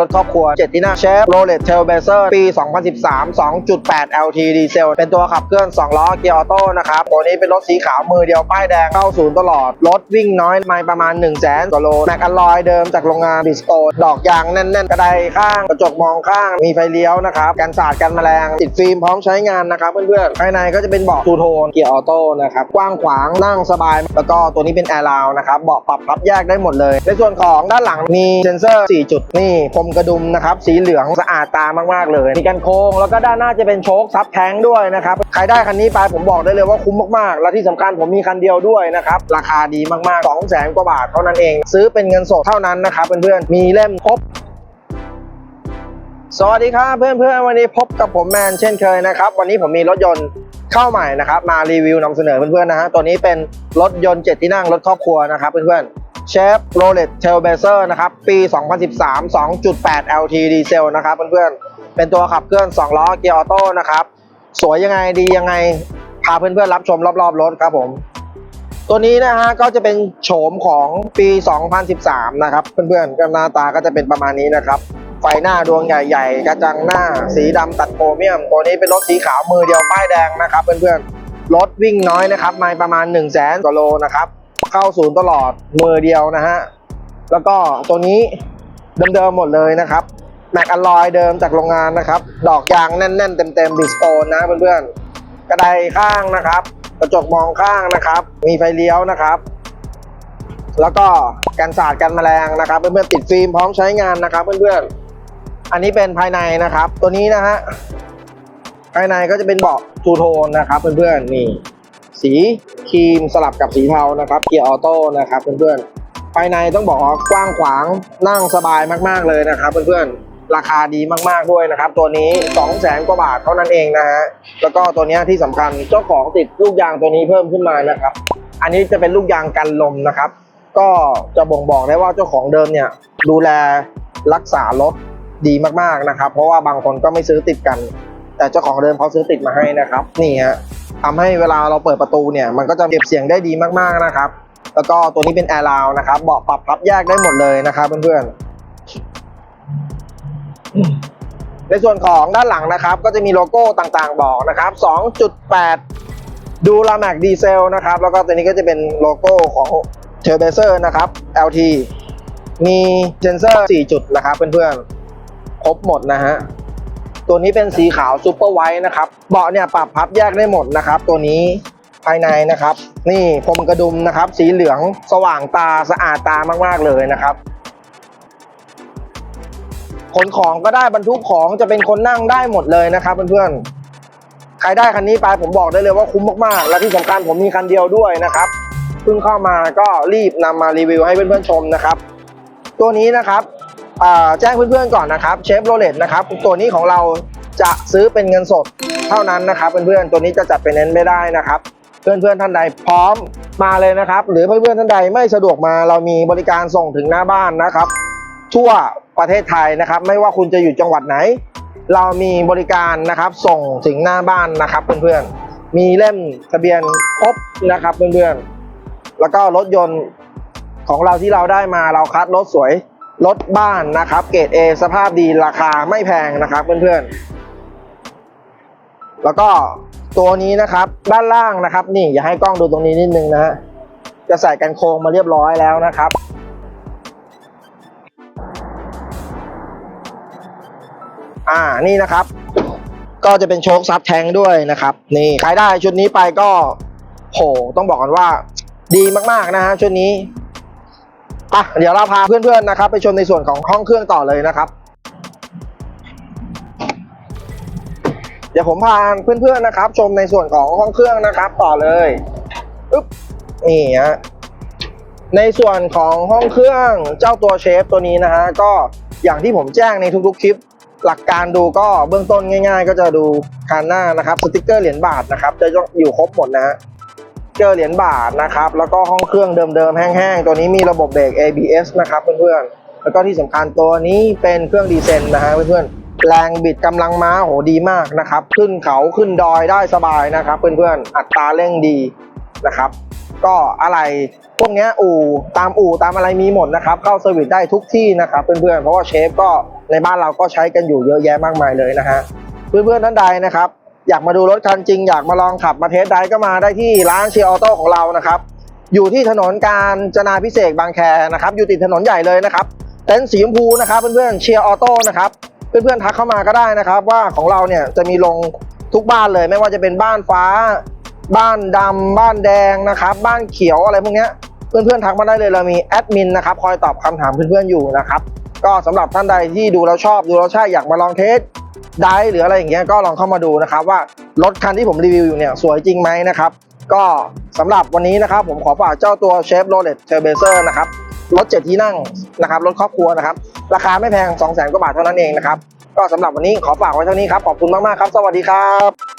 รถครอบครัว 7 ที่นั่งเชฟโรเลตเทลเบเซอร์ปี 2013 2.8 LT ดีเซล เป็นตัวขับเคลื่อน 2 ล้อเกียร์ออโต้นะครับ ตัวนี้เป็นรถสีขาวมือเดียวป้ายแดงเข้าศูนย์ตลอด รถวิ่งน้อยไม่ประมาณ 1 0 0 0 0แสนกว่าโล แม็กอลลอยเดิมจากโรงงานบิสโตดอกยางแน่น ๆ กระไดข้าง กระจกมองข้าง มีไฟเลี้ยวนะครับ กันสาดกันแมลง ติดฟิล์มพร้อมใช้งานนะครับเพื่อนๆ ภายในก็จะเป็นเบาะทูโทนเกียร์ออโต้นะครับ กว้างขวางนั่งสบาย แล้วก็ตัวนี้เป็นแอร์ราวนะครับ เบาะปรับพับแยกได้หมดเลย ในส่วนของด้านหลังมีเซ็นเซอร์ 4 จุดนี่มกระดุมนะครับ สีเหลืองสะอาดตามากๆเลย มีกันโค้งแล้วก็ด้านหน้าจะเป็นโชคซับแท้งด้วยนะครับ ใครได้คันนี้ไปผมบอกได้เลยว่าคุ้มมากๆ และที่สำคัญผมมีคันเดียวด้วยนะครับ ราคาดีมากๆ2 0 0แสนกว่าบาทเท่านั้นเอง ซื้อเป็นเงินสดเท่านั้นนะครับเพื่อนๆ มีเล่มครบสวัสดีครับเพื่อนๆวันนี้พบกับผมแมนเช่นเคยนะครับ วันนี้ผมมีรถยนต์เข้าใหม่นะครับ มารีวิวนำเสนอเพื่อนๆนะฮะตัวนี้เป็นรถยนต์7ที่นั่งรถครอบครัวนะครับเพื่อนๆ เชฟโรเลตเทลเบเซอร์นะครับ ปี 2013 2.8 LT ดีเซลนะครับเพื่อนๆ เป็นตัวขับเคลื่อน 2 ล้อเกียร์ออโต้นะครับ สวยยังไงดียังไง พาเพื่อนๆ รับชมรอบๆ รถครับผม ตัวนี้นะฮะก็จะเป็นโฉมของปี 2013 นะครับ เพื่อนๆก็หน้าตาก็จะเป็นประมาณนี้นะครับ ไฟหน้าดวงใหญ่ๆ กระจังหน้าสีดำตัดโครเมียม ตัวนี้เป็นรถสีขาวมือเดียวป้ายแดงนะครับ เพื่อนๆ รถวิ่งน้อยนะครับม่ประมาณ 1 0 0 0 0แสนกว่าโลนะครับ เข้าศูนย์ตลอดมือเดียวนะฮะ แล้วก็ตัวนี้เดิมๆหมดเลยนะครับแม็กอลลอยเดิมจากโรงงานนะครับ ดอกยางแน่น ๆ เต็มๆบิสโตนนะเพื่อนๆ กระไดข้างนะครับ กระจกมองข้างนะครับ มีไฟเลี้ยวนะครับ แล้วก็กันสาดกันแมลงนะครับ เพื่อนๆติดฟิล์มพร้อมใช้งานนะครับเพื่อนๆ อันนี้เป็นภายในนะครับ ตัวนี้นะฮะภายในก็จะเป็นเบาะทูโทนนะครับ เพื่อนๆนี่ สีครีมสลับกับสีเทานะครับเกียร์ออโต้นะครับเพื่อนๆภายในต้องบอกว่ากว้างขวางนั่งสบายมากๆเลยนะครับเพื่อนๆราคาดีมากๆด้วยนะครับ ตัวนี้2 0 0แสนกว่าบาทเท่านั้นเองนะฮะแล้วก็ตัวนี้ที่สำคัญเจ้าของติดลูกยางตัวนี้เพิ่มขึ้นมานะครับ อันนี้จะเป็นลูกยางกันลมนะครับ ก็จะบ่งบอกได้ว่าเจ้าของเดิมเนี่ยดูแลรักษารถดีมากๆนะครับ เพราะว่าบางคนก็ไม่ซื้อติดกัน แต่เจ้าของเดิมเขาซื้อติดมาให้นะครับ นี่ฮะ ทำให้เวลาเราเปิดประตูเนี่ยมันก็จะเก็บเสียงได้ดีมากๆนะครับ แล้วก็ตัวนี้เป็นแอร์ราวนะครับเบาะปรับพับแยกได้หมดเลยนะครับเพื่อนๆในส่วนของด้านหลังนะครับ ก็จะมีโลโก้ต่างๆบอกนะครับ 2.8 ดูลาแม็กดีเซลนะครับ แล้วก็ตัวนี้ก็จะเป็นโลโก้ของเทอร์เบเซอร์นะครับ LT มีเซนเซอร์ 4 จุดนะครับเพื่อนๆ ครบหมดนะฮะ ตัวนี้เป็นสีขาวซูเปอร์ไวท์นะครับ เบาะเนี่ยปรับพับแยกได้หมดนะครับ ตัวนี้ภายในนะครับ นี่พรมกระดุมนะครับ สีเหลืองสว่างตาสะอาดตามากๆเลยนะครับขนของก็ได้บรรทุกของจะเป็นคนนั่งได้หมดเลยนะครับเพื่อนๆใครได้คันนี้ไปผมบอกได้เลยว่าคุ้มมากๆ และที่สำคัญผมมีคันเดียวด้วยนะครับเพิ่งเข้ามาก็รีบนำมารีวิวให้เพื่อนๆชมนะครับ ตัวนี้นะครับ แจ้งเพื่อนๆก่อนนะครับเชฟโรเลตนะครับตัวนี้ของเราจะซื้อเป็นเงินสดเท่านั้นนะครับเพื่อนๆตัวนี้จะจัดเป็นเน้นไม่ได้นะครับ เพื่อนๆท่านใดพร้อมมาเลยนะครับ หรือเพื่อนๆท่านใดไม่สะดวกมาเรามีบริการส่งถึงหน้าบ้านนะครับ ทั่วประเทศไทยนะครับ ไม่ว่าคุณจะอยู่จังหวัดไหน เรามีบริการนะครับส่งถึงหน้าบ้านนะครับเพื่อนๆมีเล่มทะเบียนครบนะครับเพื่อนๆแล้วก็รถยนต์ของเราที่เราได้มาเราคัดรถสวย รถบ้านนะครับ เกรด A สภาพดีราคาไม่แพงนะครับเพื่อนๆ แล้วก็ตัวนี้นะครับด้านล่างนะครับ นี่อย่าให้กล้องดูตรงนี้นิดนึงนะฮะจะใส่กันโครงมาเรียบร้อยแล้วนะครับ อ่านี่นะครับ ก็จะเป็นโชคซับแทงด้วยนะครับ นี่ใครได้ชุดนี้ไปก็โหต้องบอกกันว่า ดีมากๆนะฮะชุดนี้ อะเดี๋ยวเราพาเพื่อนๆนะครับ ไปชมในส่วนของห้องเครื่องต่อเลยนะครับ เดี๋ยวผมพาเพื่อนๆนะครับ ชมในส่วนของห้องเครื่องนะครับ ต่อเลยอึ๊บนี่ฮะในส่วนของห้องเครื่องเจ้าตัวเชฟตัวนี้นะฮะก็อย่างที่ผมแจ้งในทุกๆคลิป หลักการดูก็เบื้องต้นง่าย ๆ ก็จะดูคันหน้านะครับสติกเกอร์เหรียญบาทนะครับ จะอยู่ครบหมดนะฮะ เกอเหรียญบาทนะครับ แล้วก็ห้องเครื่องเดิมๆ แห้งๆ ตัวนี้มีระบบเบรก ABS นะครับเพื่อนๆ แล้วก็ที่สำคัญตัวนี้เป็นเครื่องดีเซลนะฮะเพื่อนๆ แรงบิดกำลังม้าโหดีมากนะครับ ขึ้นเขาขึ้นดอยได้สบายนะครับเพื่อนๆ อัตราเร่งดีนะครับ ก็อะไรพวกนี้อู่ตามอู่ตามอะไรมีหมดนะครับ เข้าเซอร์วิสได้ทุกที่นะครับเพื่อนๆ เพราะว่าเชฟก็ในบ้านเราก็ใช้กันอยู่เยอะแยะมากมายเลยนะฮะ เพื่อนๆท่านใดนะครับ อยากมาดูรถคันจริง อยากมาลองขับมาเทสไดรฟ์ก็มาได้ที่ร้านเชียร์ออโต้ของเรานะครับ อยู่ที่ถนนการจนาพิเศษบางแคนะครับ อยู่ติดถนนใหญ่เลยนะครับเต็นท์สีชมพูนะครับเพื่อนๆเชียร์ออโต้นะครับเพื่อนๆทักเข้ามาก็ได้นะครับ ว่าของเราเนี่ยจะมีลงทุกบ้านเลยไม่ว่าจะเป็นบ้านฟ้า บ้านดำบ้านแดงนะครับ บ้านเขียวอะไรพวกนี้เพื่อนๆทักมาได้เลยเรามีแอดมินนะครับคอยตอบคำถามเพื่อนๆอยู่นะครับก็สำหรับท่านใดที่ดูแล้วชอบดูแล้วใช่อยากมาลองเทส ได้หรืออะไรอย่างเงี้ยก็ลองเข้ามาดูนะครับว่ารถคันที่ผมรีวิวอยู่เนี่ยสวยจริงไหมนะครับ ก็สำหรับวันนี้นะครับผมขอฝากเจ้าตัวเชฟโรเลตเทอร์เบเซอร์นะครับรถเจ็ดที่นั่งนะครับรถครอบครัวนะครับ ราคาไม่แพง2องแสนกว่าบาทเท่านั้นเองนะครับ ก็สำหรับวันนี้ขอฝากไว้เท่านี้ครับ ขอบคุณมาก ๆ ครับ สวัสดีครับ